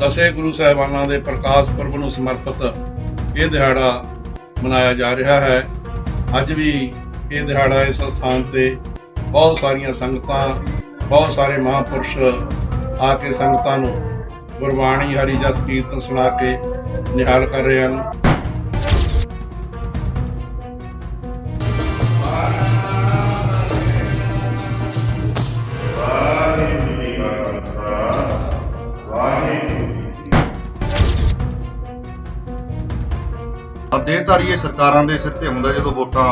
ਦਸੇ ਗੁਰੂ ਸਾਹਿਬਾਨਾਂ ਦੇ ਪ੍ਰਕਾਸ਼ ਪੁਰਬ ਨੂੰ ਸਮਰਪਿਤ ਇਹ ਦਿਹਾੜਾ ਮਨਾਇਆ ਜਾ ਰਿਹਾ ਹੈ। ਅੱਜ ਵੀ ਇਹ ਦਿਹਾੜਾ ਇਸ ਸਥਾਨ ਤੇ ਬਹੁਤ ਸਾਰੀਆਂ ਸੰਗਤਾਂ, ਬਹੁਤ ਸਾਰੇ ਮਹਾਂਪੁਰਸ਼ ਆ ਕੇ ਸੰਗਤਾਂ ਨੂੰ ਗੁਰਬਾਣੀ ਹਰੀ ਜਸ ਕੀਰਤਨ ਸੁਣਾ ਕੇ ਨਿਹਾਲ ਕਰ ਰਹੇ ਹਨ। ਦੇਹਧਾਰੀ ਇਹ ਸਰਕਾਰਾਂ ਦੇ ਸਿਰ ਤੇ ਹੁੰਦਾ ਜਦੋਂ ਵੋਟਾਂ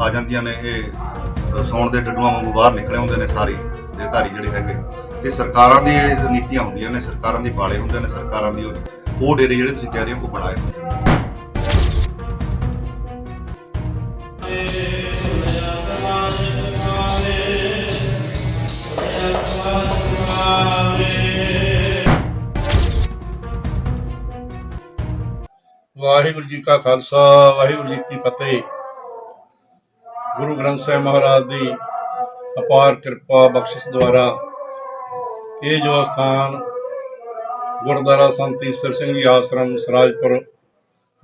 ਆ ਜਾਂਦੀਆਂ ਨੇ, ਇਹ ਸੌਣ ਦੇ ਡੱਡੂਆਂ ਵਾਂਗੂ ਬਾਹਰ ਨਿਕਲੇ ਹੁੰਦੇ ਨੇ ਸਾਰੇ ਦੇ ਧਾਰੀ ਜਿਹੜੇ ਹੈਗੇ। ਤੇ ਸਰਕਾਰਾਂ ਦੀ ਨੀਤੀਆਂ ਹੁੰਦੀਆਂ ਨੇ, ਸਰਕਾਰਾਂ ਦੀ ਪਾਲੇ ਹੁੰਦੇ ਨੇ, ਸਰਕਾਰਾਂ ਦੀ ਉਹ ਉਹ ਡੇਰੇ ਜਿਹੜੇ ਤੁਸੀਂ ਕਹਿ ਰਹੇ ਹੋ, ਉਹ ਬਣਾਏ ਹੁੰਦੇ ਨੇ। ਵਾਹਿਗੁਰੂ ਜੀ ਕਾ ਖਾਲਸਾ, ਵਾਹਿਗੁਰੂ ਜੀ ਕੀ ਫਤਿਹ। ਗੁਰੂ ਗ੍ਰੰਥ ਸਾਹਿਬ ਮਹਾਰਾਜ ਦੀ ਅਪਾਰ ਕਿਰਪਾ ਬਖਸ਼ਿਸ਼ ਦੁਆਰਾ ਇਹ ਜੋ ਸਥਾਨ ਗੁਰਦੁਆਰਾ ਸੰਤ ਈਸਰ ਸਿੰਘ ਜੀ ਆਸ਼ਰਮ ਸਰਾਜਪੁਰ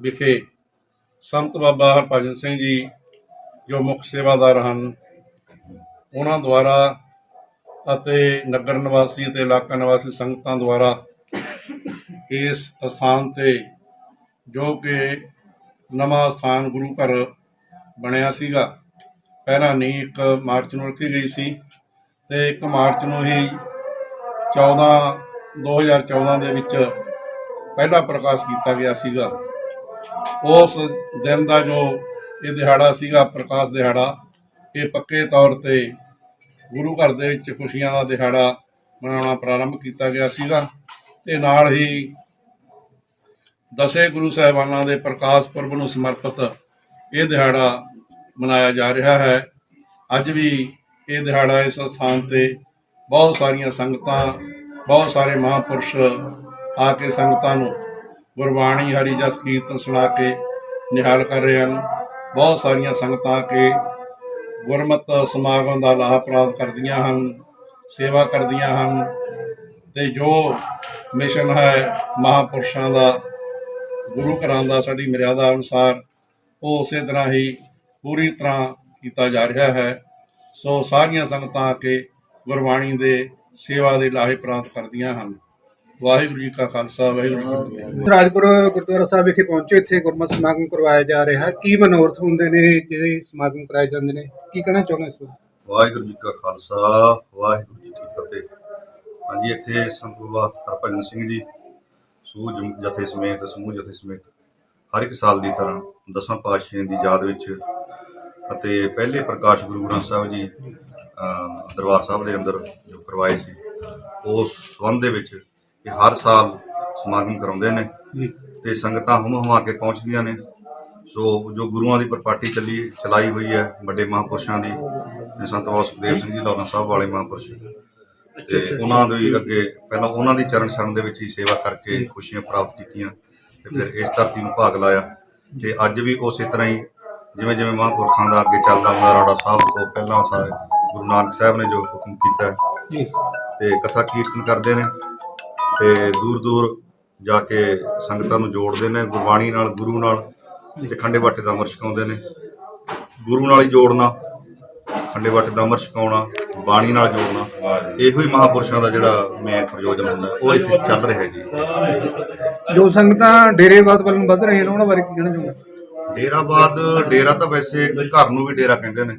ਵਿਖੇ ਸੰਤ ਬਾਬਾ ਹਰਭਜਨ ਸਿੰਘ ਜੀ ਜੋ ਮੁੱਖ ਸੇਵਾਦਾਰ ਹਨ, ਉਹਨਾਂ ਦੁਆਰਾ ਅਤੇ ਨਗਰ ਨਿਵਾਸੀ ਅਤੇ ਇਲਾਕਾ ਨਿਵਾਸੀ ਸੰਗਤਾਂ ਦੁਆਰਾ ਇਸ ਸਥਾਨ ਤੇ ਜੋ ਕਿ ਨਵਾਂ ਸਥਾਨ ਗੁਰੂ ਘਰ ਬਣਿਆ ਸੀਗਾ। ਪਹਿਲਾਂ ਨਹੀਂ 1 ਮਾਰਚ ਨੂੰ ਰੱਖੀ ਗਈ ਸੀ ਤੇ 1 ਮਾਰਚ ਨੂੰ ਹੀ 14 2014 ਦੇ ਵਿੱਚ ਪਹਿਲਾ ਪ੍ਰਕਾਸ਼ ਕੀਤਾ ਗਿਆ ਸੀਗਾ। ਉਸ ਦਿਨ ਦਾ ਜੋ ਇਹ ਦਿਹਾੜਾ ਸੀਗਾ, ਪ੍ਰਕਾਸ਼ ਦਿਹਾੜਾ, ਇਹ ਪੱਕੇ ਤੌਰ ਤੇ ਗੁਰੂ ਘਰ ਦੇ ਵਿੱਚ ਖੁਸ਼ੀਆਂ ਦਾ ਦਿਹਾੜਾ ਮਨਾਉਣਾ ਪ੍ਰਾਰੰਭ ਕੀਤਾ ਗਿਆ ਸੀਗਾ ਤੇ ਨਾਲ ਹੀ ਦਸੇ ਗੁਰੂ ਸਾਹਿਬਾਨਾਂ ਦੇ ਪ੍ਰਕਾਸ਼ ਪੁਰਬ ਨੂੰ ਸਮਰਪਿਤ ਇਹ ਦਿਹਾੜਾ ਮਨਾਇਆ ਜਾ ਰਿਹਾ ਹੈ। ਅੱਜ ਵੀ ਇਹ ਦਿਹਾੜਾ ਇਸ ਸਥਾਨ ਤੇ ਬਹੁਤ ਸਾਰੀਆਂ ਸੰਗਤਾਂ, ਬਹੁਤ ਸਾਰੇ ਮਹਾਂਪੁਰਸ਼ ਆ ਕੇ ਸੰਗਤਾਂ ਨੂੰ ਗੁਰਬਾਣੀ ਹਰੀ ਜਸ ਕੀਰਤਨ ਸੁਣਾ ਕੇ ਨਿਹਾਲ ਕਰ ਰਹੇ ਹਨ। ਬਹੁਤ ਸਾਰੀਆਂ ਸੰਗਤਾਂ ਆ ਕੇ ਗੁਰਮਤ ਸਮਾਗਮ ਦਾ ਲਾਭ ਪ੍ਰਾਪਤ ਕਰਦੀਆਂ ਹਨ, ਸੇਵਾ ਕਰਦੀਆਂ ਹਨ ਤੇ ਜੋ ਮਿਸ਼ਨ ਹੈ ਮਹਾਂਪੁਰਸ਼ਾਂ ਦਾ ਗੁਰੂ ਘਰਾਂ ਦਾ ਸਾਡੀ ਮਰਿਆਦਾ ਅਨੁਸਾਰ ਉਹ ਉਸੇ ਤਰ੍ਹਾਂ ਹੀ ਪੂਰੀ ਤਰ੍ਹਾਂ ਕੀਤਾ ਜਾ ਰਿਹਾ ਹੈ। ਸੋ ਸਾਰੀਆਂ ਸੰਗਤਾਂ ਆ ਕੇ ਗੁਰਬਾਣੀ ਦੇ ਸੇਵਾ ਦੇ ਲਾਹੇ ਪ੍ਰਾਪਤ ਕਰਦੀਆਂ ਹਨ। ਵਾਹਿਗੁਰੂ ਜੀ ਕਾ ਖਾਲਸਾ ਵਾਹਿਗੁਰੂ ਜੀ ਕੀ ਫਤਿਹ। ਰਾਜਪੁਰ ਗੁਰਦੁਆਰਾ ਸਾਹਿਬ ਵਿਖੇ ਪਹੁੰਚੇ ਇੱਥੇ ਗੁਰਮਤਿ ਸਮਾਗਮ ਕਰਵਾਇਆ ਜਾ ਰਿਹਾ ਹੈ। ਕੀ ਮਨੋਰਥ ਹੁੰਦੇ ਨੇ ਜਿਹੜੇ ਸਮਾਗਮ ਕਰਾਏ ਜਾਂਦੇ ਨੇ? ਕੀ ਕਹਿਣਾ ਚਾਹੁੰਦੇ ਇਸ ਬਾਰੇ? ਵਾਹਿਗੁਰੂ ਜੀ ਕਾ ਖਾਲਸਾ ਵਾਹਿਗੁਰੂ ਜੀ ਕੀ ਫਤਿਹ। ਹਾਂਜੀ ਇੱਥੇ ਸੰਤ ਬਾਬਾ ਹਰਭਜਨ ਸਿੰਘ ਜੀ ਸੂਝ ਜਥੇ ਸਮੇਤ ਸਮੂਹ ਜਥੇ ਸਮੇਤ ਹਰ ਇੱਕ ਸਾਲ ਦੀ ਤਰ੍ਹਾਂ ਦਸਾਂ ਪਾਤਸ਼ਾਹਾਂ ਦੀ ਯਾਦ ਵਿੱਚ ਅਤੇ ਪਹਿਲੇ ਪ੍ਰਕਾਸ਼ ਗੁਰੂ ਗ੍ਰੰਥ ਸਾਹਿਬ ਜੀ ਅਹ, ਦਰਬਾਰ ਸਾਹਿਬ ਦੇ ਅੰਦਰ ਜੋ ਕਰਵਾਏ ਸੀ ਉਸ ਸੰਬੰਧ ਦੇ ਵਿੱਚ ਇਹ ਹਰ ਸਾਲ ਸਮਾਗਮ ਕਰਾਉਂਦੇ ਨੇ ਜੀ। ਤੇ ਸੰਗਤਾਂ ਹੁਮ ਹੁਮਾ ਕੇ ਪਹੁੰਚਦੀਆਂ ਨੇ। ਸੋ ਜੋ ਗੁਰੂਆਂ ਦੀ ਪ੍ਰਪਾਟੀ ਚੱਲੀ ਚਲਾਈ ਹੋਈ ਹੈ ਵੱਡੇ ਮਹਾਂਪੁਰਸ਼ਾਂ ਦੀ ਸੰਤ ਬਾਬਾ ਸੁਖਦੇਵ ਸਿੰਘ ਜੀ ਲਾਉਣਾ ਸਾਹਿਬ ਵਾਲੇ ਮਹਾਂਪੁਰਸ਼। ਤੇ ਉਹਨਾਂ ਦੇ ਅੱਗੇ ਪਹਿਲਾਂ ਉਹਨਾਂ ਦੀ ਚਰਨ ਸ਼ਰਨ ਦੇ ਵਿੱਚ ਹੀ ਸੇਵਾ ਕਰਕੇ ਖੁਸ਼ੀਆਂ ਪ੍ਰਾਪਤ ਕੀਤੀਆਂ ਤੇ ਫਿਰ ਇਸ ਧਰਤੀ ਨੂੰ ਭਾਗ ਲਾਇਆ। ਤੇ ਅੱਜ ਵੀ ਉਸੇ ਤਰ੍ਹਾਂ ਹੀ ਜਿਵੇਂ ਜਿਵੇਂ ਮਹਾਂਪੁਰਖਾਂ ਦਾ ਅੱਗੇ ਚੱਲਦਾ ਹੁੰਦਾ ਰਾੜਾ ਸਾਹਿਬ ਤੋਂ ਪਹਿਲਾਂ ਸਾਰੇ ਗੁਰੂ ਨਾਨਕ ਸਾਹਿਬ ਨੇ ਜੋ ਹੁਕਮ ਕੀਤਾ ਜੀ। ਤੇ ਕਥਾ ਕੀਰਤਨ ਕਰਦੇ ਨੇ ਤੇ ਦੂਰ ਦੂਰ ਜਾ ਕੇ ਸੰਗਤਾਂ ਨੂੰ ਜੋੜਦੇ ਨੇ ਗੁਰਬਾਣੀ ਨਾਲ ਗੁਰੂ ਨਾਲ ਤੇ ਖੰਡੇ ਬਾਟੇ ਦਾ ਅਮਰ ਛਕਾਉਂਦੇ ਨੇ। ਗੁਰੂ ਨਾਲ ਹੀ ਜੋੜਨਾ ਖੰਡੇ ਬਾਟੇ ਦਾ ਅਮਰ ਛਕਾਉਣਾ ਬਾਣੀ ਨਾਲ ਜੋੜਨਾ ਇਹੋ ਹੀ ਮਹਾਪੁਰਸ਼ਾਂ ਦਾ ਜਿਹੜਾ ਮੇਨ ਪ੍ਰਯੋਜਨ ਹੁੰਦਾ ਉਹ ਇੱਥੇ ਚੱਲ ਰਿਹਾ ਜੀ। ਜੋ ਸੰਗਤਾਂ ਡੇਰੇਵਾਦ ਵੱਲ ਵੱਧ ਰਹੀਆਂ ਨੇ ਉਹਨਾਂ ਬਾਰੇ ਕੀ ਕਹਿਣਾ ਚਾਹੁੰਦੇ ਡੇਰਾਬਾਦ ਡੇਰਾ ਤਾਂ ਵੈਸੇ ਘਰ ਨੂੰ ਵੀ ਡੇਰਾ ਕਹਿੰਦੇ ਨੇ।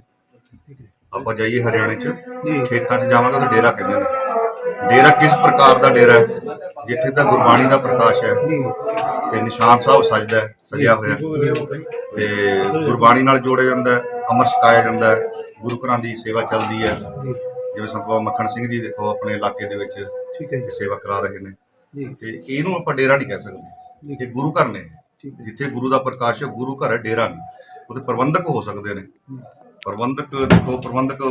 ਆਪਾਂ ਜਾਈਏ ਹਰਿਆਣੇ 'ਚ। ਖੇਤਾਂ 'ਚ ਜਾਵਾਂਗੇ ਤਾਂ ਡੇਰਾ ਕਹਿੰਦੇ ਨੇ। ਡੇਰਾ ਕਿਸ ਪ੍ਰਕਾਰ ਦਾ ਡੇਰਾ ਹੈ? ਜਿੱਥੇ ਤਾਂ ਗੁਰਬਾਣੀ ਦਾ ਪ੍ਰਕਾਸ਼ ਹੈ। ਤੇ ਨਿਸ਼ਾਨ ਸਾਹਿਬ ਸਜਦਾ ਸਜਿਆ ਹੋਇਆ। ਤੇ ਗੁਰਬਾਣੀ ਨਾਲ ਜੋੜਿਆ ਜਾਂਦਾ ਹੈ ਅਮਰ ਛਕਾਇਆ ਜਾਂਦਾ ਹੈ। ਗੁਰੂ ਘਰਾਂ ਦੀ ਸੇਵਾ ਚੱਲਦੀ ਹੈ। ਜਿਵੇਂ ਸੰਤ ਬਾਬਾ ਮੱਖਣ ਸਿੰਘ ਜੀ ਦੇਖੋ ਆਪਣੇ ਇਲਾਕੇ ਦੇ ਵਿੱਚ ਠੀਕ ਹੈ ਇਹ ਸੇਵਾ ਕਰਾ ਰਹੇ ਨੇ। ਤੇ ਇਹਨੂੰ ਆਪਾਂ ਡੇਰਾ ਨਹੀਂ ਕਹਿ ਸਕਦੇ। ਇਹ ਗੁਰੂ ਘਰ ਨੇ। ਜਿੱਥੇ ਗੁਰੂ ਦਾ ਪ੍ਰਕਾਸ਼ ਹੈ ਗੁਰੂ ਘਰ ਹੈ ਡੇਰਾ ਨਹੀਂ। ਉਹਦੇ ਪ੍ਰਬੰਧਕ ਹੋ ਸਕਦੇ ਨੇ। ਪ੍ਰਬੰਧਕ ਦੇਖੋ ਪ੍ਰਬੰਧਕ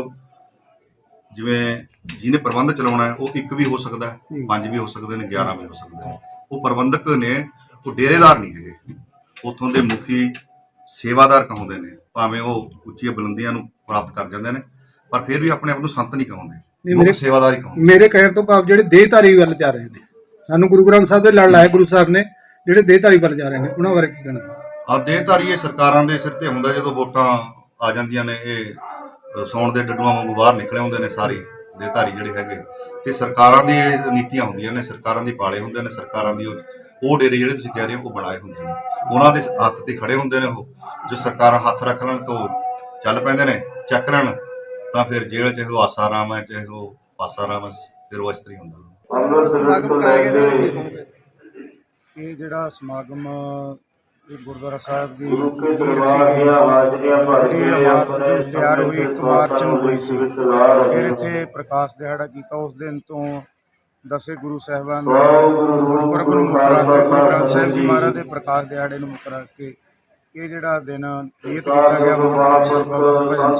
ਜਿਵੇਂ ਜਿਹਨੇ ਪ੍ਰਬੰਧ ਚਲਾਉਣਾ ਹੈ ਉਹ ਇੱਕ ਵੀ ਹੋ ਸਕਦਾ ਹੂੰ। ਪੰਜ ਵੀ ਹੋ ਸਕਦੇ ਨੇ 11 ਵੀ ਹੋ ਸਕਦੇ ਨੇ। ਉਹ ਪ੍ਰਬੰਧਕ ਨੇ ਉਹ ਡੇਰੇਦਾਰ ਨਹੀਂ ਹੈਗੇ। ਉਥੋਂ ਦੇ ਮੁਖੀ ਸੇਵਾਦਾਰ ਕਹਾਉਂਦੇ ਨੇ। ਭਾਵੇਂ ਉਹ ਉੱਚੀਆਂ ਬੁਲੰਦੀਆਂ ਨੂੰ ਪ੍ਰਾਪਤ ਕਰ ਜਾਂਦੇ ਨੇ ਪਰ ਫਿਰ ਵੀ ਆਪਣੇ ਆਪ ਨੂੰ ਸੰਤ ਨਹੀਂ ਕਹਾਉਂਦੇ ਮੇਰੇ- ਸੇਵਾਦਾਰ ਹੀ ਕਹਾਉਂਦੇ। ਮੇਰੇ ਕਹਿਣ ਤੋਂ ਭਾਵ ਜਿਹੜੇ ਦੇਹਧਾਰੀ ਵੱਲ ਜਾ ਰਹੇ ਨੇ ਸਾਨੂੰ ਗੁਰੂ ਗ੍ਰੰਥ ਸਾਹਿਬ ਦੇ ਲੜ ਲਾਇਆ ਗੁਰੂ ਸਾਹਿਬ ਨੇ ਜਿਹੜੇ ਦੇਹਧਾਰੀ ਵੱਲ ਜਾ ਰਹੇ ਨੇ ਉਹਨਾਂ ਬਾਰੇ ਕੀ ਕਹਿਣਾ? ਆ ਦੇਹਧਾਰੀ ਇਹ ਸਰਕਾਰਾਂ ਦੇ ਸਿਰ ਤੇ ਹੁੰਦਾ ਜਦੋਂ ਵੋਟਾਂ ਆ ਜਾਂਦੀਆਂ ਨੇ ਇਹ ਸੌਣ ਦੇ ਡੱਡੂਆਂ ਵਾਂਗੂ ਬਾਹਰ ਨਿਕਲੇ ਹੁੰਦੇ ਨੇ ਸਾਰੇ ਦੇਹਧਾਰੀ ਜਿਹੜੇ ਹੈਗੇ ਤੇ ਸਰਕਾਰਾਂ ਦੀ ਨੀਤੀਆਂ ਹੁੰਦੀਆਂ ਨੇ ਸਰਕਾਰਾਂ ਦੀ ਪਾਲੇ ਹੁੰਦੇ ਨੇ ਸਰਕਾਰਾਂ ਦੀ ਉਹ ਉਹ ਡੇਰੇ ਜਿਹੜੇ ਤੁਸੀਂ ਕਹਿ ਰਹੇ ਹੋ ਉਹ ਬਣਾਏ ਹੁੰਦੇ ਨੇ। ਉਹਨਾਂ ਦੇ ਹੱਥ ਤੇ ਖੜੇ ਹੁੰਦੇ ਨੇ ਉਹ ਜੋ ਸਰਕਾਰਾਂ ਹੱਥ ਰੱਖ ਲੈਣ ਤੋਂ ਚੱਲ ਪੈਂਦੇ ਨੇ ਚੱਕ ਲੈਣ। ਤਾਂ ਫਿਰ ਜੇਲ੍ਹ 'ਚ ਉਹ ਆਸਾਰਾਮ ਹੈ ਚਾਹੇ ਉਹ ਪਾਸਾਰਾਮ ਹੈ ਫਿਰ ਉਹ ਇਸ ਤਰ੍ਹਾਂ ਹੀ ਹੁੰਦਾ। ਸਮਾਗਮ ਕਰਾਇਆ ਗਿਆ ਤੇ ਕੀ ਇਹ ਜਿਹੜਾ ਸਮਾਗਮ ਇਹ ਗੁਰਦੁਆਰਾ ਸਾਹਿਬ ਦੀ ਜਿਹੜੀ ਇਮਾਰਤ ਤਿਆਰ ਹੋਈ ਇੱਕ ਮਾਰਚ ਨੂੰ ਹੋਈ ਸੀ। ਫਿਰ ਇੱਥੇ ਪ੍ਰਕਾਸ਼ ਦਿਹਾੜਾ ਕੀਤਾ ਉਸ ਦਿਨ ਤੋਂ ਦਸੇ ਗੁਰੂ ਸਾਹਿਬਾਨ ਦੇ ਗੁਰਪੁਰਬ ਨੂੰ ਮੁੱਖ ਰੱਖ ਕੇ ਗੁਰੂ ਗ੍ਰੰਥ ਸਾਹਿਬ ਜੀ ਮਹਾਰਾਜ ਦੇ ਪ੍ਰਕਾਸ਼ ਦਿਹਾੜੇ ਨੂੰ ਮੁੱਖ ਰੱਖ ਕੇ ਇਹ ਜਿਹੜਾ ਦਿਨ ਨਿਯਤ ਕੀਤਾ ਗਿਆ ਮਹਾਰਾਜ ਸਾਹਿਬ ਬਾਬਾ ਭਜਨ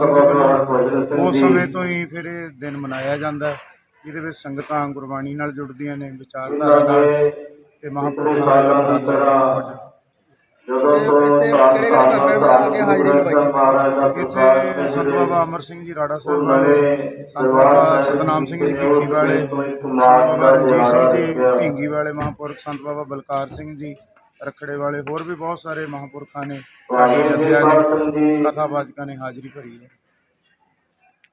ਵੱਲੋਂ ਉਸ ਸਮੇਂ ਤੋਂ ਹੀ ਫਿਰ ਇਹ ਦਿਨ ਮਨਾਇਆ ਜਾਂਦਾ ਹੈ। ਇਹਦੇ ਵਿੱਚ ਸੰਗਤਾਂ ਗੁਰਬਾਣੀ ਨਾਲ ਜੁੜਦੀਆਂ ਨੇ ਵਿਚਾਰਧਾਰਾ ਨਾਲ ਤੇ ਮਹਾਂਪੁਰਖਾਂ ਦਾ ਯੋਗਦਾਨ ਵੱਡਾ। ਬਾਬੇ ਇੱਥੇ ਸੰਤ ਬਾਬਾ ਅਮਰ ਸਿੰਘ ਜੀ ਰਾੜਾ ਸਾਹਿਬ ਵਾਲੇ ਸੰਤ ਬਾਬਾ ਸਤਨਾਮ ਸਿੰਘ ਜੀ ਭਿੱਖੀ ਵਾਲੇ ਸੰਤ ਬਾਬਾ ਰਣਜੀਤ ਸਿੰਘ ਜੀ ਢਿੰਗੀ ਵਾਲੇ ਮਹਾਂਪੁਰਖ ਸੰਤ ਬਾਬਾ ਬਲਕਾਰ ਸਿੰਘ ਜੀ ਰਖੜੇ ਵਾਲੇ ਹੋਰ ਵੀ ਬਹੁਤ ਸਾਰੇ ਮਹਾਂਪੁਰਖਾਂ ਨੇ ਕਥਾਵਾਚਕਾਂ ਨੇ ਹਾਜ਼ਰੀ ਭਰੀ ਹੈ।